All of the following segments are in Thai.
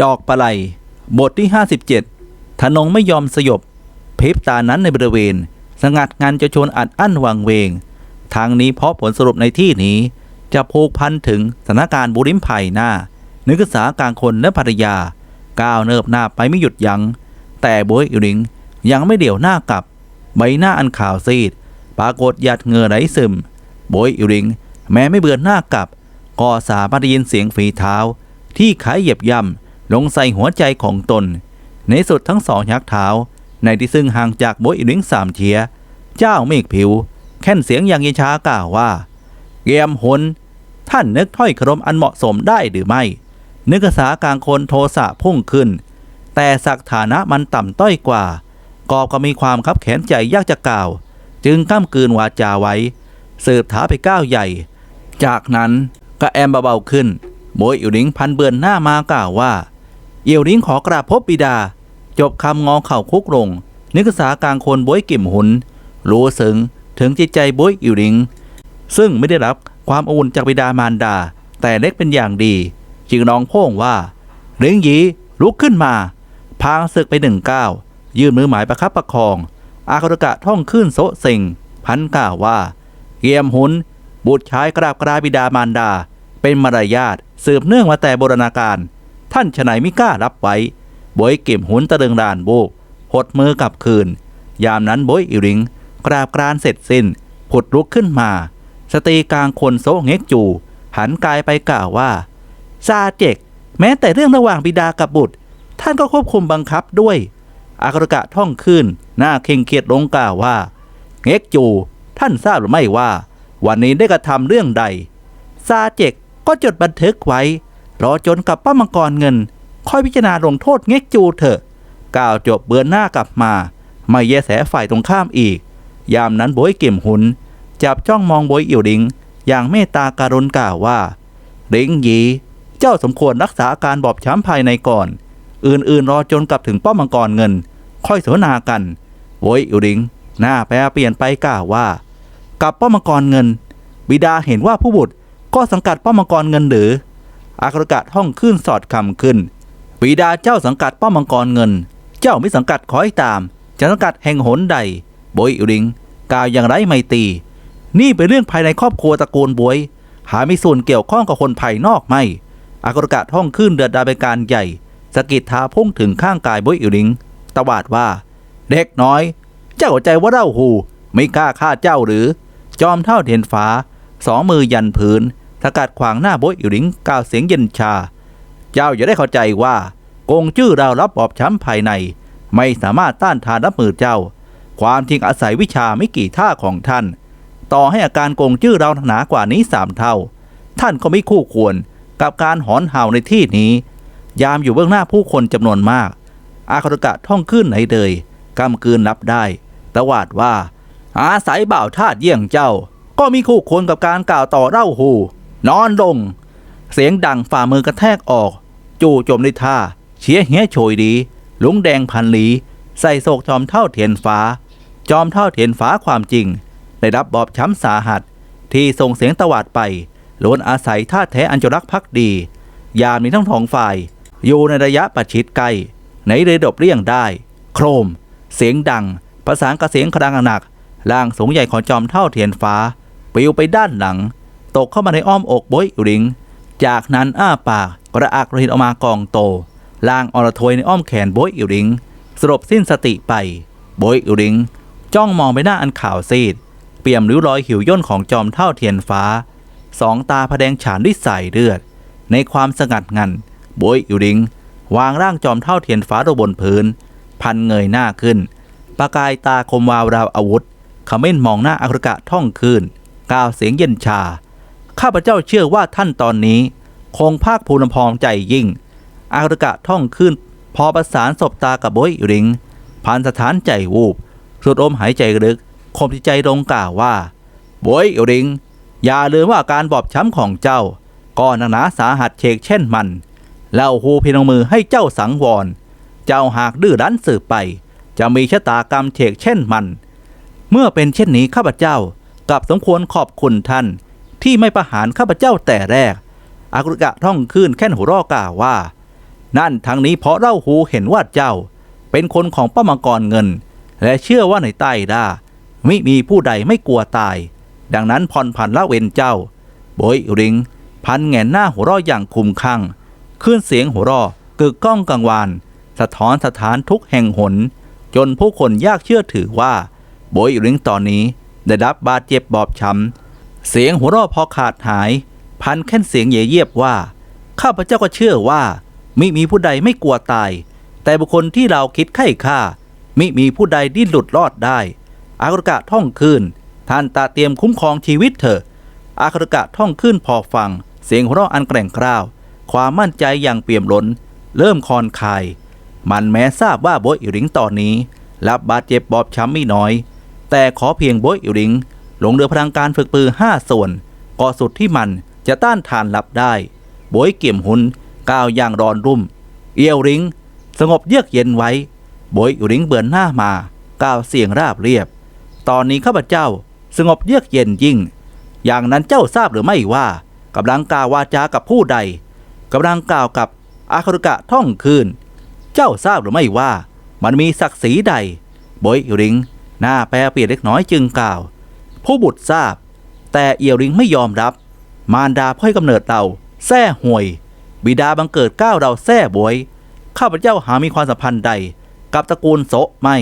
จอกปลาไหลบทที่ 57ธนงไม่ยอมสยบ เพิบตานั้นในบริเวณ สงัดงันจะชนอัดอั้นวังเวง ทางนี้เพราะผลสรุปในที่นี้ จะผูกพันถึงสถานการณ์บุริมภัยหน้านึกษากลางคนและภรรยา ก้าวเนิบหน้าไปไม่หยุดยัง้ง แต่โบยอิริงยังไม่เดี่ยวหน้ากลับ ใบหน้าอันขาวซีด ปรากฏหยาดเหงื่อไหลซึมโบยอิริง แม้ไม่เบือนหน้ากลับ ก็สามารถได้ยินเสียงฝีเท้า ที่ขายเหยียบย่ำ ลงใส่หัวใจของตน ในสุดทั้งสองยักเท้า ในที่ซึ่งห่างจากโบยอิริงสามเทีย เจ้าเมฆผิว แค่นเสียงอย่างยนช้ากล่าวว่า เกียมหนท่านนึกถ้อยครมอันเหมาะสมได้หรือไม่ นึกษากลางคนโทสะพุ่งขึ้น แต่ศักฐานะมันต่ำต้อยกว่า กอบก็มีความคับแขนใจยากจะกล่าว จึงก้ามกืนวาจาไว้ สืบถาไปก้าวใหญ่ จากนั้นก็แอมเบาๆขึ้นโบยอิวริงพันเบือนหน้ามากล่าวว่า เอียวริงขอกราบพบบิดา จบคำงอเข่าคุกลงนึกษากลางคนโบยกิ่มหุน รู้สึงถึงจิตใจโบยอิวริง ซึ่งไม่ได้รับความอุ่นจากบิดามารดา แต่เล็กเป็นอย่างดี จึงร้องพ่งว่าเริงหยีลุกขึ้นมา พางศึกไปหนึ่งก้าวยื่นมือหมายประคับประคอง อาคารุกะท่องขึ้นโซะเซ็งพันกล่าวว่าเกียมหุน บุตรชายกราบกราบิดามารดา เป็นมารยาทสืบเนื่องมาแต่โบราณกาล ท่านฉไหนไม่กล้ารับไว้บอยเก็บหุนตะเดึงดานโบกหดมือกลับคืน ยามนั้นบอยอิริง กราบกรานเสร็จสิ้นผุดลุกขึ้นมา สตรีกลางคนโซเง็กจู หันกายไปกล่าวว่าซาเจก แม้แต่เรื่องระหว่างบิดากับบุตร ท่านก็ควบคุมบังคับด้วย อากรกะท่องขึ้น หน้าเคร่งเครียดลงกล่าวว่าเง็กจู ท่านทราบหรือไม่ว่า วันนี้ได้กระทำเรื่องใดซาเจกก็จดบันทึกไว้ รอจนกับป้ามังกรเงิน ค่อยพิจารณาลงโทษเง็กจูเถอะกล่าวจบเบือนหน้ากลับมา ไม่แยแสฝ่ายตรงข้ามอีก ยามนั้นโบยเก็มหุน จับจ้องมองโบยอิ๋วหลิง อย่างเมตตาการุณกล่าวว่าลิงหยี เจ้าสมควรรักษาอาการบอบช้ำภายในก่อน อื่นๆรอจนกลับถึงป้อมมังกรเงิน ค่อยสนทนากันโวยอิ๋วหลิง หน้าแปรเปลี่ยนไปกล่าวว่า กับป้อมมังกรเงิน บิดาเห็นว่าผู้บุตรก็สังกัดป้อมมังกรเงินหรือ อากรกะท่องขึ้นสอดคำขึ้นบิดาเจ้าสังกัดป้อมมังกรเงิน เจ้าไม่สังกัดขอให้ตามจะสังกัดแห่งหนใดโบยอิ๋วหลิงกล่าวอย่างไรไม่ตี นี่เป็นเรื่องภายในครอบครัวตระกูลบวย หาไม่ส่วนเกี่ยวข้องกับคนภายนอกไม่อากรกะท่องขึ้นเดือดดาเป็นการใหญ่สกิดทาพุ่งถึงข้างกายบวยอือลิงตวาดว่า เด็กน้อย เจ้าเข้าใจว่าเล่าหู ไม่กล้าฆ่าเจ้าหรือ จอมเท่าเทียนฟ้า สองมือยันพื้น สกัดขวางหน้าโบยอิวหลิงกล่าวเสียงเย็นชา เจ้าอย่าได้เข้าใจว่ากงจื้อเรารับบอบช้ำภายใน ไม่สามารถต้านทานรับมือเจ้า ความจริงอาศัยวิชาไม่กี่ท่าของท่าน ต่อให้อาการโกงจื้อเราหนากว่านี้สามเท่า ท่านก็ไม่คู่ควรกับการหอนเห่าในที่นี้ ยามอยู่เบื้องหน้าผู้คนจำนวนมาก อาคารุกะท่องขึ้นไหนเดยกำกืนรับได้ตวาดว่า อาศัยบ่าวทาดเยี่ยงเจ้า ก็มีคู่ควรกับการกล่าวต่อเล่าหู นอนลง เสียงดังฝ่ามือกระแทกออก จู่จมในท่าเชียเฮียโฉยดี ลุงแดงพันหลี ใส่โศกจอมเท่าเทียนฟ้า จอมเท่าเทียนฟ้าความจริง ได้รับบอบช้ำสาหัส ที่ส่งเสียงตวาดไปล้วนอาศัยท่าแท้อันจรักภักดี ยามีทั้งสองฝ่าย อยู่ในระยะประชิดใกล้ไหนเลยดบเลี่ยงได้ โครม เสียงดัง ประสานกับเสียงครางหนักล่างสูงใหญ่ของจอมเท่าเทียนฟ้าปลิวไปด้านหลัง ตกเข้ามาในอ้อมอกโบยอุริง จากนั้นอ้าปากกระอักระหินออกมากองโตล่างอรทวยในอ้อมแขนโบยอิริง สลบสิ้นสติไป โบยอิริง จ้องมองไปหน้าอันขาวซีด เปี่ยมริ้วรอยหิวย่นของจอมเท่าเทียนฟ้า สองตาพแดงฉานด้วยสายเลือด ในความสงัดงัน โบยอิริง วางร่างจอมเท่าเทียนฟ้าลงบนพื้น พันเงยหน้าขึ้น ประกายตาคมวาวราวอาวุธขม้นมองหน้าอักรกะท่องคืนกล่าวเสียงเย็นชา ข้าพเจ้าเชื่อว่าท่านตอนนี้ คงภาคภูมิพองใจยิ่ง อารกะท่องขึ้น พอประสานศบตากับโบยอิริงผ่านสถานใจวูบสุดลมหายใจลึกคมที่ใจลงกล่าวว่าโบยอิริง อย่าลืมว่าอาการบอบช้ำของเจ้าก็หนักหนาสาหัสเชกเช่นมันแล้วหูพียงมือให้เจ้าสังวร เจ้าหากดื้อรั้นสืบไป จะมีชะตากรรมเชกเช่นมัน เมื่อเป็นเช่นนี้ข้าพเจ้ากับสมควรขอบคุณท่าน ที่ไม่ประหารข้าพเจ้าแต่แรก อากรุกะท่องขึ้นแค่นหัวเรอกล่าวว่า นั่นทั้งนี้เพราะเล่าหูเห็นว่าเจ้า เป็นคนของป้ามังกรเงิน และเชื่อว่าในใต้ด้าไม่มีผู้ใดไม่กลัวตาย ดังนั้นผ่อนผันละเว้นเจ้าโบยริง พันแหงนหน้าหัวเรออย่างคุมข้างขึ้นเสียงหัวเรอกึกก้องกังวานสะท้อนสถานทุกแห่งหน จนผู้คนยากเชื่อถือว่าโบยริงตอนนี้ได้รับบาดเจ็บบอบช้ำ เสียงหัวเราะพอขาดหาย พันแค่นเสียงเย่เยียบว่า ข้าพเจ้าก็เชื่อว่า มิมีผู้ใดไม่กลัวตาย แต่บุคคลที่เราคิดไข้ฆ่า มิมีผู้ใดดิ้นหลุดรอดได้ อากรกะท่องคืนท่านตาเตรียมคุ้มครองชีวิตเถอะอากรกะท่องขึ้นพอฟัง เสียงหัวเราะอันแกร่งกร้าว ความมั่นใจอย่างเปี่ยมล้น เริ่มคลอนคาย มันแม้ทราบว่าโบยอิริงตอนนี้ รับบาดเจ็บบอบช้ำไม่น้อย แต่ขอเพียงโบยอิริง ลงเรือพลังการฝึกปือห้าส่วนก็สุดที่มันจะต้านทานรับได้โบยเกี่ยมหุนก้าวย่างรอนรุ่ม เอียวริง สงบเยือกเย็นไว้โบยอิริงเบือนหน้ามาก้าวเสียงราบเรียบ ตอนนี้ข้าพเจ้าสงบเยือกเย็นยิ่ง อย่างนั้นเจ้าทราบหรือไม่ว่ากำลังกล่าววาจากับผู้ใดกำลังกล่าวกับอาคารุกะท่องคืน เจ้าทราบหรือไม่ว่า มันมีศักดิ์ศรีใดโบยอริง หน้าแปรเปลี่ยนเล็กน้อยจึงกล่าว ผู้บุตรทราบ แต่เอียวริงไม่ยอมรับ มารดาพ่อยกำเนิดเราแท้ห่วย บิดาบังเกิดก้าวเราแท้บวย ข้าพเจ้าหามีความสัมพันธ์ใด กับตระกูลโซไม่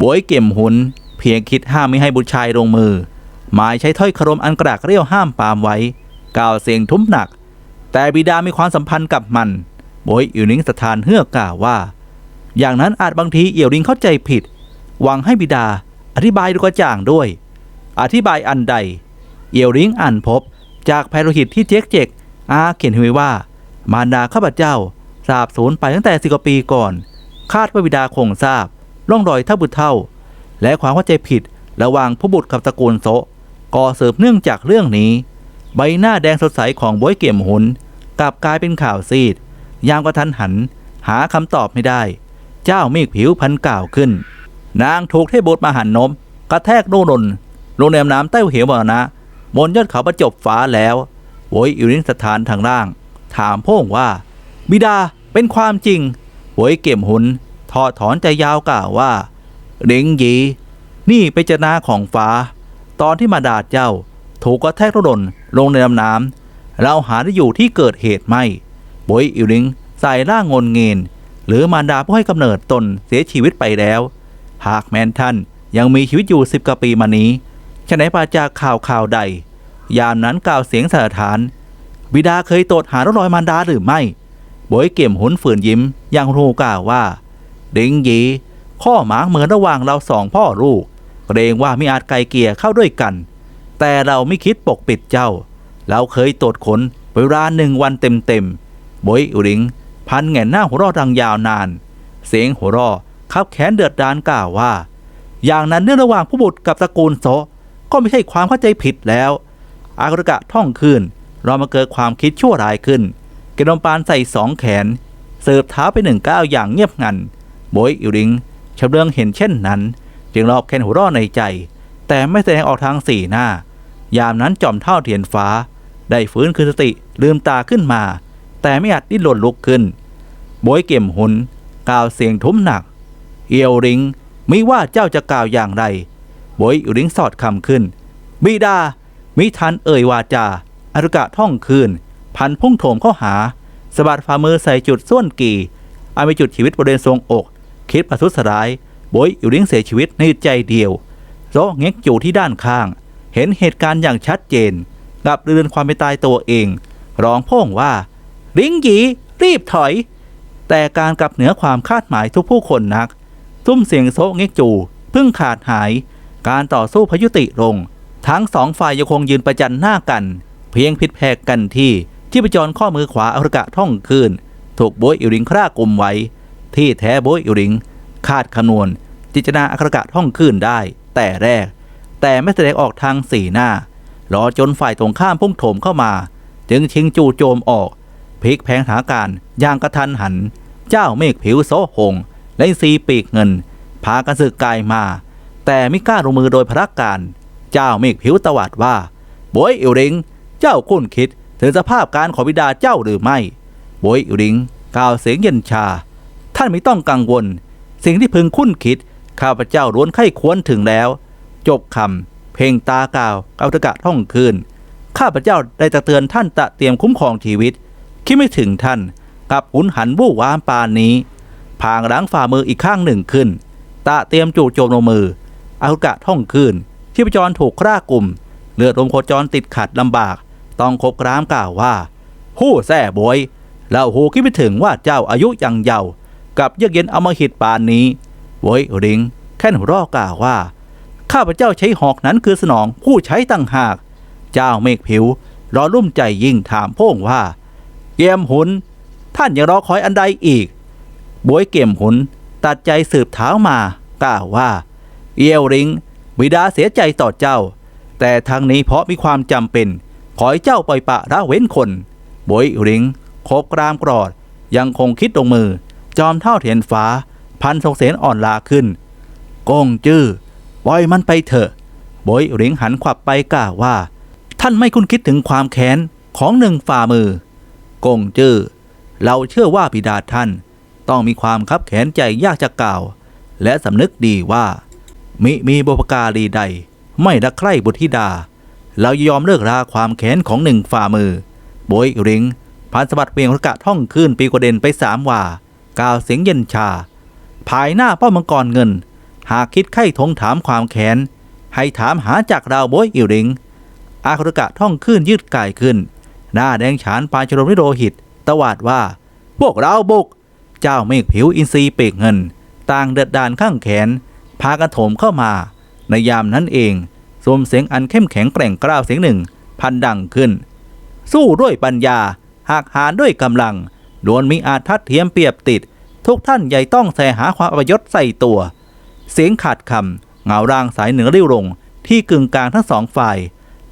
บวยเก็มหุน เพียงคิดห้ามไม่ให้บุตรชายลงมือ หมายใช้ถ้อยคารมอันกระดากเรียวห้ามปามไว้ กล่าวเสียงทุ้มหนัก แต่บิดามีความสัมพันธ์กับมันโบยอิวนิงสถานเฮือกกล่าวว่า อย่างนั้นอาจบางทีเอียวริงเข้าใจผิด หวังให้บิดาอธิบายดูกระจ่างด้วย อธิบายอันใด เอียวริงอ่านพบจากแพโรหิตที่เจ๊กเจกอาเขียนไว้ว่า มารดาข้าพเจ้าสาบสูญไปตั้งแต่สิกว่าปีก่อน คาดว่าบิดาคงทราบร่องรอยเท่าบุตรเท่า และความเข้าใจผิดระหว่างผู้บุตรกับตระกูลโซก่อเสริมเนื่องจากเรื่องนี้ ใบหน้าแดงสดใสของบวยเกี่ยมหุนกลับกลายเป็นข่าวซีด ยามกระทันหัน หาคำตอบไม่ได้ เจ้ามฆผิวพันกล่าวขึ้น นางถูกเทพบุตรมหันนมกระแทกโน่น นลงในน้ำใต้เหวมรณะบนยอดเขาประจบฟ้าแล้วโวยอิรินสถานทางล่าง ถามพ่งว่า บิดาเป็นความจริงโวยเก็มหุนทอดถอนใจยาวกล่าวว่าเด็งยี นี่เป็นเจนาของฟ้า ตอนที่มาดาดเจ้า ถูกกระแทกรดนลงในลำน้ำเราหาได้อยู่ที่เกิดเหตุไม่โบยอิริงใส่ร่างงนเงินหรือมารดาผู้ให้กำเนิดตนเสียชีวิตไปแล้ว หากแมนท่านยังมีชีวิตอยู่สิบกว่าปีมานี้ ฉะไหนปาจากข่าวข่าวใด ยามนั้นกล่าวเสียงสารฐาน บิดาเคยตรวจหาร่องรอยมารดาหรือไม่โบยเกี่ยมหุนฝืนยิ้มอย่างรูกล่าวว่าด็งยีข้อหมางเหมือนระหว่างเราสองพ่อลูกเกรงว่าไม่อาจไกลเกลี่ยเข้าด้วยกัน แต่เราไม่คิดปกปิดเจ้า เราเคยตรวจค้นเวลาหนึ่งวันเต็มๆโบยอุริง พันแหง่นหน้าหัวรอดังยาวนาน เสียงหัวรอขับแขนเดือดดานกล่าวว่า อย่างนั้นเนื่องระหว่างผู้บุตรกับตระกูลโซ ก็ไม่ใช่ความเข้าใจผิดแล้ว อากรกะท่องคืนเรามาเกิดความคิดชั่วร้ายขึ้นเกนมปานใส่สองแขน เสิร์ฟเท้าไปหนึ่งก้าวอย่างเงียบงันโบยอิริงชำเลืองเห็นเช่นนั้น จึงรอบแคนหัวร่อในใจ แต่ไม่แสดงออกทางสีหน้า ยามนั้นจอมเท่าเทียนฟ้า ได้ฟื้นคืนสติลืมตาขึ้นมา แต่ไม่อาจดิ้นหล่นลุกขึ้นโบยเก็มหุนกล่าวเสียงทุ้มหนัก เอียวริงไม่ว่าเจ้าจะกล่าวอย่างไร โบยอิริงสอดคำขึ้น บิดา มิทันเอ่ยวาจาอารุกะท่องคืน พันพุ่งโถมเข้าหาสะบัดฝ่ามือใส่จุดส้วนกี่อามีจุดชีวิตบริเวณทรงอก คิดประทุษร้ายโบยอิริงเสียชีวิตในใจเดียวโซเง็กอยู่ที่ด้านข้าง เห็นเหตุการณ์อย่างชัดเจนกับเรือนความเป็นตายตัวเอง ร้องพ่งว่า ลิงหยีรีบถอย แต่การกลับเหนือความคาดหมายทุกผู้คนนักซุ้มเสียงโซเง็กจูเพิ่งขาดหาย การต่อสู้พยุติลง ทั้งสองฝ่ายยังคงยืนประจันหน้ากัน เพียงผิดแพกกันที่ที่ประจรข้อมือขวาอรกะท่องคืน ถูกโบยอิริงคร่ากลมไว้ ที่แท้โบยอิริง คาดคำนวณ จิจนาอัครกะท่องคืนได้ แต่แรก แต่ไม่แสดงออกทางสีหน้ารอจนฝ่ายตรงข้ามพุ่งโถมเข้ามา จึงชิงจู่โจมออกพลิกแพงสถานการณ์อย่างกระทันหัน เจ้าเมฆผิวโซหงและซีปีกเงิน พากันสึกกายมา แต่ไม่กล้าลงมือโดยพระการ เจ้าเมฆผิวตวาดว่าโบยอิริง เจ้าคุ้นคิดถึงสภาพการของบิดาเจ้าหรือไม่โบยอิริงกล่าวเสียงเย็นชา ท่านไม่ต้องกังวล สิ่งที่พึงคุ้นคิด ข้าพเจ้าล้วนไข้ควรถึงแล้ว จบคำเพ่งตากล่าวเอาตะกะท่องคืน ข้าพเจ้าได้ตะเตือนท่านตะเตรียมคุ้มครองชีวิต คิดไม่ถึงท่านกลับหุนหันวู่วามปานนี้พางล้างฝ่ามืออีกข้างหนึ่งขึ้น ตะเตรียมจู่โจมลงมือ อาหุกะท่องคืนที่ประจรถูกคร่ากลุ่ม เลือดลมโคจรติดขัดลำบาก ต้องคบกรามกล่าวว่า ผู้แส่บวยเราหูคิดไม่ถึงว่าเจ้าอายุยังเยาว์กับเยือกเย็นอมหิตปานนี้โวยริง แค่นหัวเรอกล่าวว่า ข้าพเจ้าใช้หอกนั้นคือสนองผู้ใช้ตั้งหาก เจ้าเมฆผิวรอรุ่มใจยิ่งถามพ่งว่า เกียมหุน ท่านยังรอคอยอันใดอีกบวยเกียมหุนตัดใจสืบเท้ามา กล่าวว่า เอียวริงบิดาเสียใจต่อเจ้า แต่ทางนี้เพราะมีความจำเป็น ขอให้เจ้าปล่อยปะละเว้นคนบวยริงโคบกรามกรอด ยังคงคิดลงมือ จอมเท่าเทียนฟ้า พันทรงเสนอ่อนลาขึ้นกงจื้อปล่อยมันไปเถอะบอยริงหันขวับไปกล่าวว่า ท่านไม่คุ้นคิดถึงความแค้นของหนึ่งฝ่ามือกงจื้อเราเชื่อว่าบิดาท่าน ต้องมีความคับแขนใจยากจะกล่าว และสำนึกดีว่า มิมีบุปการีใด ไม่รักใคร่บุตรธิดาเรายอมเลิกราความแค้นของหนึ่งฝ่ามือ โบยริงพันสบัดเวียงรกะท่องขึ้นปีกวเด่นไปสามว่ากล่าวเสียงเย็นชา ภายหน้าป้อมมังกรเงิน หากคิดไข้ทงถามความแค้น ให้ถามหาจากเราโบยอิวริง อาคุรกะท่องขึ้นยืดกายขึ้น หน้าแดงฉานปานชรมนิโรหิต ตวาดว่า พวกเราบุก เจ้าเมฆผิวอินทรีย์เปกเงิน ต่างเดือดดานข้างแขน พากันโถมเข้ามา ในยามนั้นเองสวมเสียงอันเข้มแข็งแกร่งกล้าวเสียงหนึ่ง พันดังขึ้น สู้ด้วยปัญญา หากหารด้วยกำลังล้วนมีอาทัดเทียมเปรียบติด ทุกท่านใหญ่ต้องแสหาความอัปยศใส่ตัว เสียงขาดคำเงาร่างสายเหนือริ้วลงที่กึ่งกลางทั้งสองฝ่าย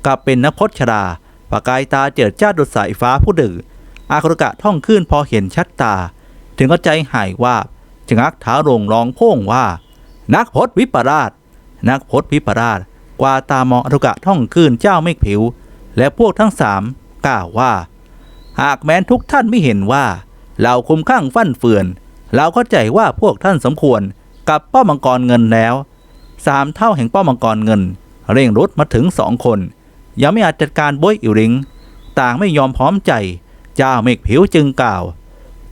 กลับเป็นนพจชราประกายตาเจิดจ้าดุจสายฟ้าผู้ดึกอาครกะท่องขึ้นพอเห็นชัดตา ถึงก็ใจหายว่าบจึงอักเท้าลงร้องโพ่งว่า นักพจวิปราช นักพจวิปราช กว่าตามองอรุกะท่องขึ้นเจ้าเมฆผิว และพวกทั้งสามกล่าวว่า หากแม้นทุกท่านไม่เห็นว่า เราคุ้มข้างฟั่นเฟือน เราเข้าใจว่าพวกท่านสมควรกับป้อมมังกรเงินแล้วสามเท่าแห่งป้อมมังกรเงิน เร่งรุดมาถึงสองคน ยังไม่อาจจัดการบวยอิริง ต่างไม่ยอมพร้อมใจเจ้าเมฆผิวจึงกล่าว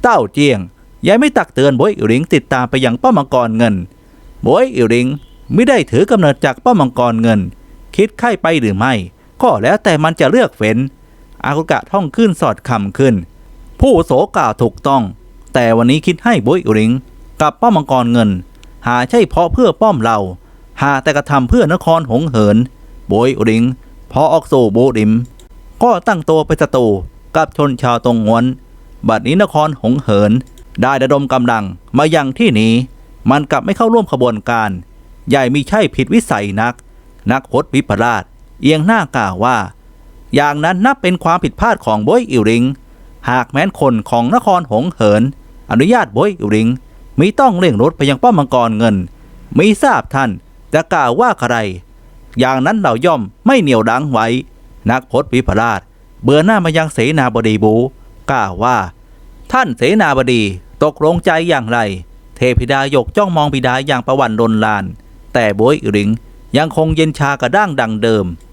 เต้าเจียงยังไม่ตักเตือนบวยอิริงติดตามไปยังป้อมมังกรเงิน บวยอิริงไม่ได้ถือกำเนิดจากป้อมมังกรเงิน คิดไข้ไปหรือไม่ ก็แล้วแต่มันจะเลือกเฟ้น อากุกะท่องขึ้นสอดคำขึ้น ผู้โสกล่าวถูกต้อง แต่วันนี้คิดให้บุยอุริง กับป้อมมังกรเงิน หาใช่เพราะเพื่อป้อมเรา หาแต่กระทำเพื่อนครหงเหินบุยอุริง พอออกสู่โบดิม ก็ตั้งตัวเป็นศัตรูกับชนชาวตรงงวนบัดนี้นครหงเหิน ได้ระดมกำลังมายังที่นี้ มันกลับไม่เข้าร่วมขบวนการ ใหญ่มีใช่ผิดวิสัยนัก นักพจน์วิปราช เอียงหน้ากล่าวว่า อย่างนั้นนับเป็นความผิดพลาดของบอยอิวริง หากแม้นคนของนครหงเหิน อนุญาตบอยอิวริงมิต้องเร่งรถไปยังป้อมมังกรเงินมิทราบท่านจะกล่าวว่าใครอย่างนั้นเราย่อมไม่เหนียวดังไว้ นักพจน์วิปราช เบื่อหน้ามายังเสนาบดีบูกล่าวว่า ท่านเสนาบดีตกลงใจอย่างไร เทพิดายกจ้องมองบิดาอย่างประวันลนลาน แต่บวยอิริงยังคงเย็นชากระด้างดังเดิม